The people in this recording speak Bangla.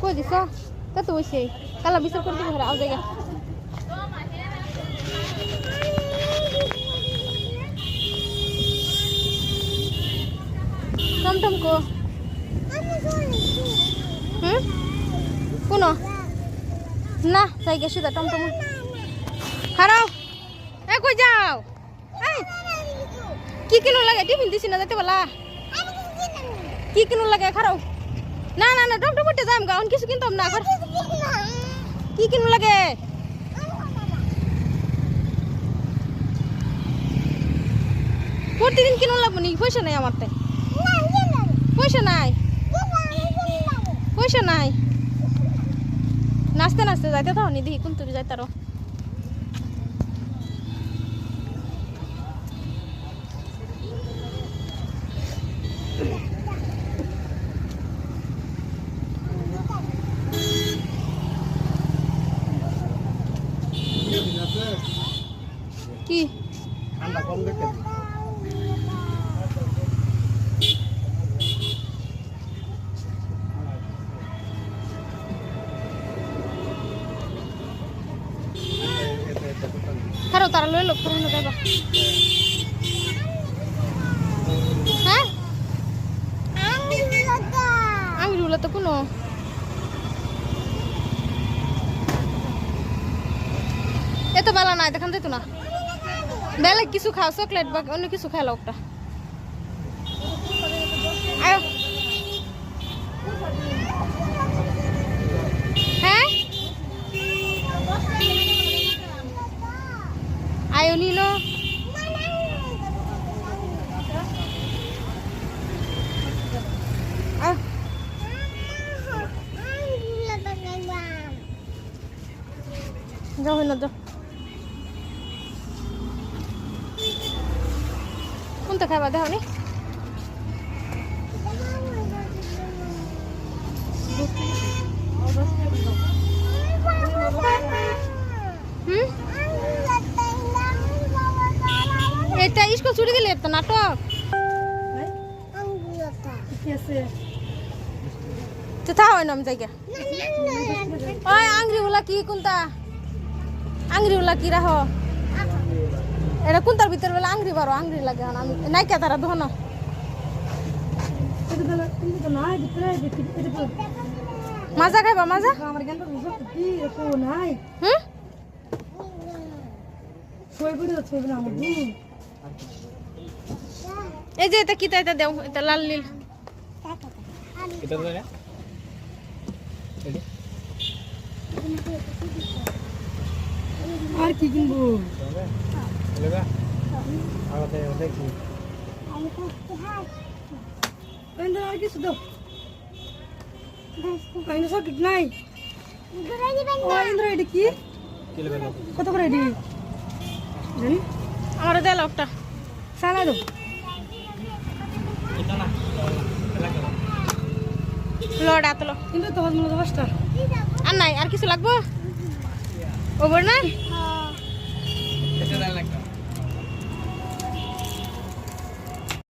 কই দিছ? তা তো বসে কালা বিচার করে দিবি আও জায়গা। টমটম কো। হুম? কোন? না, জায়গা সিধা টমটম খারাও এ, কই যাও? কি কিনো লাগে? টিফিন দিছি না যাইতে বলা কি কিনো লাগে? খারাও। না না না, টমটম করতে যাম গাউন কিছু কিনতাম না খার কি কিনো লাগে? প্রতিদিন কিনো লাগবো নি পয়সা নাই আমার পয়সা নাই। পয়সা নাই। নাচতে নাচতে যাইতে তো নি দেখি কোন তুই যাইতারো কি? খারো তারা লই লোক পুরনো যাইবা। হ্যাঁ? আমি রুলে তো কোনো। এত বেলা নাই দেখান যাইতো না। বেলা কিছু খাও, চকলেট বা অন্য কিছু খাই লোকটা হ্যাঁ? আয়ো নিলো যাও হইল, যাও। কোনটা খাইবা দেখো নি হুম এটা স্কুল ছুটি দিলে তো নাটক তো তা হয় না আমি জায়গা ওই আংরিওলা কি কোনটা আংরিওলা কি রাহ এটা কোনটার ভিতর বেলা আংরি বারো আংরি লাগে আমি। নাই কে তারা ধন মাজা খাইবা মাজা? হুম? এই যে এটা কিতা এটা দেও এটা লাল নীল। এটা তো না। এডি আর কি কিনবো তবে এলাকা আওতে ওতে কি পেন্দার আর কিছু দাও কাইন্ড সকেট নাই ও ইন্দ্র এটি কি কি? লাগবে কত করে আমার দেয় লোকটা সালা দাও এটা না এলাকা লড় আতলো কিন্তু তো হজমলা দশটা আর নাই আর কিছু লাগবো? ওভার না